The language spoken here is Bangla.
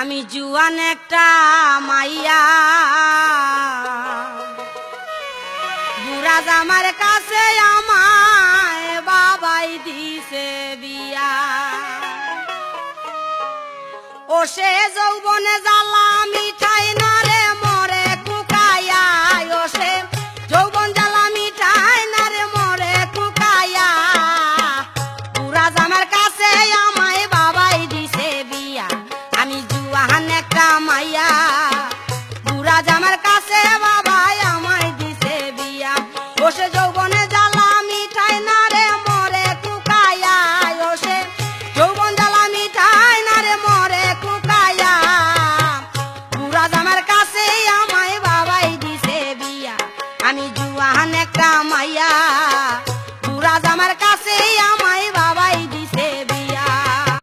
আমি জুয়ান একটা মাইয়া। বুড়া আমার কাছে আমায় বাবাই দিছে বিয়া। ও সে যৌবনে জ্বালা মিঠাই একটা কাছে আমায় দিছে বিয়া। ও সে যৌবনে জ্বালা মিঠাই না রে মরে কুকায়া ও যৌবন জ্বালা মিঠাই না রে মরে কুকায়া বুড়া জামার